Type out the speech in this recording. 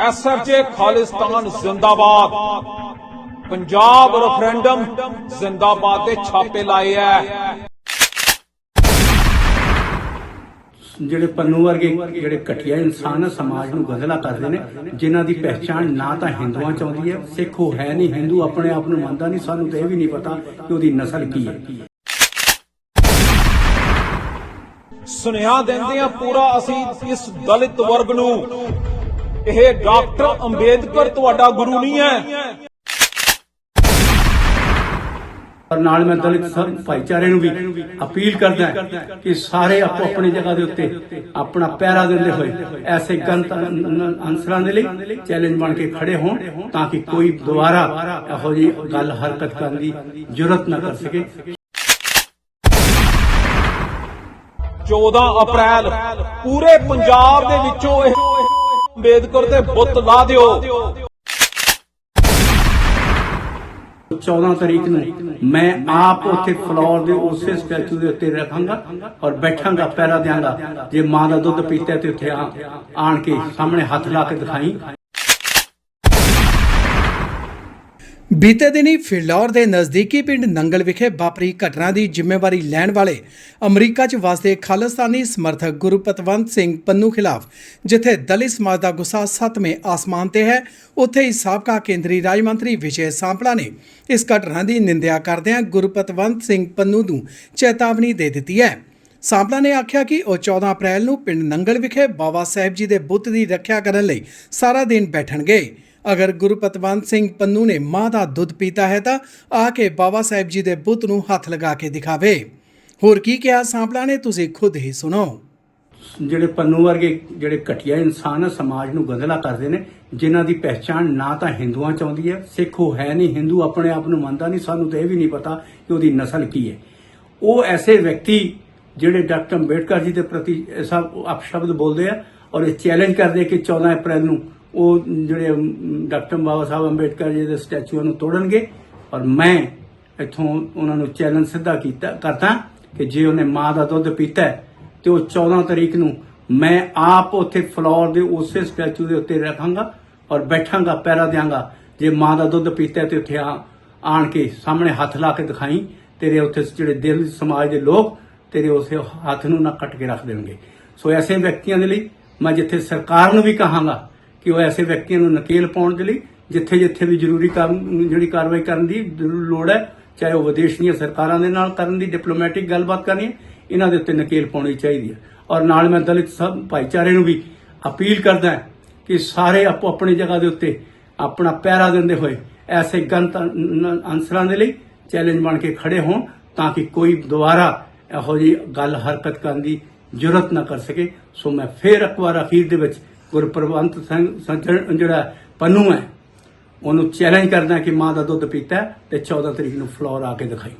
SFJ Khalistan ਜ਼ਿੰਦਾਬਾਦ। Punjab referendum ਜ਼ਿੰਦਾਬਾਦ ਦੇ ਛਾਪੇ ਲਾਏ ਐ। ਜਿਹੜੇ ਪੰਨੂ ਵਰਗੇ ਜਿਹੜੇ ਘਟੀਆ ਇਨਸਾਨ ਆ ਸਮਾਜ ਨੂੰ ਗੰਧਲਾ ਕਰਦੇ ਨੇ ਜਿਨ੍ਹਾਂ ਦੀ ਪਹਿਚਾਣ ਨਾ ਤਾਂ ਹਿੰਦੂਆਂ ਚ ਆਉਂਦੀ ਹੈ ਸਿੱਖ ਉਹ ਹੈ ਨਹੀਂ ਹਿੰਦੂ ਆਪਣੇ ਆਪ ਨੂੰ ਮੰਨਦਾ ਨਹੀਂ ਸਾਨੂੰ ਤਾਂ ਇਹ ਵੀ ਨਹੀਂ ਪਤਾ ਕਿ ਉਹਦੀ ਨਸਲ ਕੀ ਹੈ ਸੁਨੇਹਾ ਦਿੰਦੇ ਆ ਪੂਰਾ ਅਸੀਂ ਇਸ ਦਲਿਤ ਵਰਗ ਨੂੰ। ਇਹ ਡਾਕਟਰ ਅੰਬੇਦਕਰ ਤੁਹਾਡਾ ਗੁਰੂ ਨਹੀਂ ਹੈ। ਪਰ ਨਾਲ ਮੈਂ ਦਲਿਤ ਸਭ ਭਾਈਚਾਰੇ ਨੂੰ ਵੀ ਅਪੀਲ ਕਰਦਾ ਕਿ ਸਾਰੇ ਆਪੋ ਆਪਣੀ ਜਗ੍ਹਾ ਦੇ ਉੱਤੇ ਆਪਣਾ ਪਹਿਰਾ ਦਿੰਦੇ ਹੋਏ ਐਸੇ ਗੰਤ ਅਨਸਰਾਂ ਦੇ ਲਈ ਚੈਲੰਜ ਬਣ ਕੇ ਖੜੇ ਹੋਣ ਤਾਂ ਕਿ ਕੋਈ ਦੁਬਾਰਾ ਇਹੋ ਜਿਹੀ ਗੱਲ ਹਰਕਤ ਕਰਨ ਦੀ ਜੁਰਤ ਨਾ ਕਰ ਸਕੇ। 14 ਅਪ੍ਰੈਲ ਪੂਰੇ ਪੰਜਾਬ ਦੇ ਵਿੱਚੋਂ ਇਹ ਅੰਬੇਦਕਰ ਦੇ ਬੁੱਤ ਲਾ ਦਿਓ। 14 ਤਰੀਕ ਨੂੰ ਮੈਂ ਆਪ ਉੱਥੇ ਫਲੋਰ ਦੇ ਉਸੇ ਸਟੈਚੂ ਦੇ ਉੱਤੇ ਰੱਖਾਂਗਾ ਔਰ ਬੈਠਾਂਗਾ, ਪੈਰਾ ਦਿਆਂਗਾ। ਜੇ ਮਾਂ ਦਾ ਦੁੱਧ ਪੀਤਾ ਤੇ ਉੱਥੇ ਆਣ ਕੇ ਸਾਹਮਣੇ ਹੱਥ ਲਾ ਕੇ ਦਿਖਾਈ ਬੀਤੇ ਦਿਨੀ ਫਿਲੌਰ ਦੇ ਨਜ਼ਦੀਕੀ ਪਿੰਡ ਨੰਗਲ ਵਿਖੇ ਵਾਪਰੀ ਘਟਨਾ ਦੀ ਜ਼ਿੰਮੇਵਾਰੀ ਲੈਣ ਵਾਲੇ ਅਮਰੀਕਾ 'ਚ ਵਸਦੇ ਖਾਲਿਸਤਾਨੀ ਸਮਰਥਕ ਗੁਰਪਤਵੰਤ ਸਿੰਘ ਪੰਨੂ ਖਿਲਾਫ, ਜਿੱਥੇ ਦਲਿਤ ਸਮਾਜ ਦਾ ਗੁੱਸਾ ਸੱਤਵੇਂ ਆਸਮਾਨ ਤੇ ਹੈ, ਉੱਥੇ ਹੀ ਸਾਬਕਾ ਕੇਂਦਰੀ ਰਾਜ ਮੰਤਰੀ ਵਿਜੇ ਸਾਂਪਲਾ ਨੇ ਇਸ ਘਟਨਾ ਦੀ ਨਿੰਦਿਆ ਕਰਦਿਆਂ ਗੁਰਪਤਵੰਤ ਸਿੰਘ ਪੰਨੂ ਨੂੰ ਚੇਤਾਵਨੀ ਦੇ ਦਿੱਤੀ ਹੈ। ਸਾਂਪਲਾ ਨੇ ਆਖਿਆ ਕਿ ਉਹ 14 ਅਪ੍ਰੈਲ ਨੂੰ ਪਿੰਡ ਨੰਗਲ ਵਿਖੇ ਬਾਬਾ ਸਾਹਿਬ ਜੀ ਦੇ ਬੁੱਤ ਦੀ ਰੱਖਿਆ ਕਰਨ ਲਈ ਸਾਰਾ ਦਿਨ ਬੈਠਣਗੇ। ਅਗਰ ਗੁਰਪਤਵੰਤ ਸਿੰਘ ਪੰਨੂ ਨੇ ਮਾਂ ਦਾ ਦੁੱਧ ਪੀਤਾ ਹੈ ਤਾਂ ਆ ਕੇ ਬਾਬਾ ਸਾਹਿਬ ਜੀ ਦੇ ਬੁੱਤ ਨੂੰ ਹੱਥ ਲਗਾ ਕੇ ਦਿਖਾਵੇ। ਹੋਰ ਕੀ ਕਿਹਾ ਸਾਂਪਲਾ ਨੇ, ਤੁਸੀਂ ਖੁਦ ਹੀ ਸੁਣੋ। ਜਿਹੜੇ ਪੰਨੂ ਵਰਗੇ ਜਿਹੜੇ ਘਟੀਆ ਇਨਸਾਨ ਆ, ਸਮਾਜ ਨੂੰ ਗੰਦਲਾ ਕਰਦੇ ਨੇ, ਜਿਨ੍ਹਾਂ ਦੀ ਪਹਿਚਾਣ ਨਾ ਤਾਂ ਹਿੰਦੂਆਂ ਚ ਆਉਂਦੀ ਹੈ, ਸਿੱਖ ਉਹ ਹੈ ਨਹੀਂ, ਹਿੰਦੂ ਆਪਣੇ ਆਪ ਨੂੰ ਮੰਨਦਾ ਨਹੀਂ, ਸਾਨੂੰ ਤਾਂ ਇਹ ਵੀ ਨਹੀਂ ਪਤਾ ਕਿ ਉਹਦੀ ਨਸਲ ਕੀ ਹੈ। ਉਹ ਐਸੇ ਵਿਅਕਤੀ ਜਿਹੜੇ ਡਾਕਟਰ ਅੰਬੇਡਕਰ ਜੀ ਦੇ ਪ੍ਰਤੀ ਐਸਾ ਅਪਸ਼ਬਦ ਬੋਲਦੇ ਆ ਔਰ ਇਹ ਚੈਲੰਜ ਕਰਦੇ ਕਿ 14 ਅਪ੍ਰੈਲ ਨੂੰ ਉਹ ਜਿਹੜੇ ਡਾਕਟਰ ਬਾਬਾ ਸਾਹਿਬ ਅੰਬੇਡਕਰ ਜੀ ਦੇ ਸਟੈਚੂਆਂ ਨੂੰ ਤੋੜਨਗੇ। ਔਰ ਮੈਂ ਇੱਥੋਂ ਉਹਨਾਂ ਨੂੰ ਚੈਲੰਜ ਸਿੱਧਾ ਕੀਤਾ ਕਰਦਾ ਕਿ ਜੇ ਉਹਨੇ ਮਾਂ ਦਾ ਦੁੱਧ ਪੀਤਾ ਹੈ, ਤੇ ਉਹ 14 ਤਰੀਕ ਨੂੰ ਮੈਂ ਆਪ ਉੱਥੇ ਫਲੋਰ ਦੇ ਉਸੇ ਸਟੈਚੂ ਦੇ ਉੱਤੇ ਰੱਖਾਂਗਾ ਔਰ ਬੈਠਾਂਗਾ ਪੈਰਾ ਦਿਆਂਗਾ। ਜੇ ਮਾਂ ਦਾ ਦੁੱਧ ਪੀਤਾ ਹੈ ਤੇ ਉੱਥੇ ਆ- ਆਣ ਕੇ ਸਾਹਮਣੇ ਹੱਥ ਲਾ ਕੇ ਦਿਖਾਈ ਤੇਰੇ ਉੱਥੇ ਜਿਹੜੇ ਦਿਲ ਸਮਾਜ ਦੇ ਲੋਕ ਤੇਰੇ ਉਸੇ ਹੱਥ ਨੂੰ ਨਾ ਕੱਟ ਕੇ ਰੱਖ ਦੇਣਗੇ। ਸੋ ਐਸੇ ਵਿਅਕਤੀਆਂ ਦੇ ਲਈ ਮੈਂ ਜਿੱਥੇ ਸਰਕਾਰ ਨੂੰ ਵੀ ਕਹਾਂਗਾ ਕਿ ਉਹ ਐਸੇ ਵਿਅਕਤੀਆਂ ਨੂੰ ਨਕੇਲ ਪਾਉਣ ਦੇ ਲਈ ਜਿੱਥੇ ਜਿੱਥੇ ਵੀ ਜ਼ਰੂਰੀ ਕੰਮ, ਜਿਹੜੀ ਕਾਰਵਾਈ ਕਰਨ ਦੀ ਲੋੜ ਹੈ, ਚਾਹੇ ਉਹ ਵਿਦੇਸ਼ ਦੀਆਂ ਸਰਕਾਰਾਂ ਦੇ ਨਾਲ ਕਰਨ ਦੀ ਡਿਪਲੋਮੈਟਿਕ ਗੱਲਬਾਤ ਕਰਨੀ ਹੈ, ਇਹਨਾਂ ਦੇ ਉੱਤੇ ਨਕੇਲ ਪਾਉਣੀ ਚਾਹੀਦੀ ਹੈ। ਔਰ ਨਾਲ ਮੈਂ ਦਲਿਤ ਸਭ ਭਾਈਚਾਰੇ ਨੂੰ ਵੀ ਅਪੀਲ ਕਰਦਾ ਹਾਂ ਕਿ ਸਾਰੇ ਆਪੋ ਆਪਣੀ ਜਗ੍ਹਾ ਦੇ ਉੱਤੇ ਆਪਣਾ ਪਹਿਰਾ ਦਿੰਦੇ ਹੋਏ ਐਸੇ ਗੰਤ ਅਨਸਰਾਂ ਦੇ ਲਈ ਚੈਲੰਜ ਬਣ ਕੇ ਖੜੇ ਹੋਣ ਤਾਂ ਕਿ ਕੋਈ ਦੁਬਾਰਾ ਇਹੋ ਜਿਹੀ ਗੱਲ ਹਰਕਤ ਕਰਨ ਦੀ ਜੁਰਤ ਨਾ ਕਰ ਸਕੇ। ਸੋ ਮੈਂ ਫੇਰ ਇੱਕ ਵਾਰ ਅਖੀਰ ਦੇ ਵਿੱਚ ਗੁਰਪ੍ਰਵੰਤ ਸਿੰਘ ਸੱਜਣ ਜਿਹੜਾ ਪੰਨੂ ਹੈ, ਉਹਨੂੰ ਚੈਲੰਜ ਕਰਦਾ ਕਿ ਮਾਂ ਦਾ ਦੁੱਧ ਪੀਤਾ ਹੈ ਤੇ 14 ਤਰੀਕ ਨੂੰ ਫਲੋਰ ਆ ਕੇ ਦਿਖਾਈ।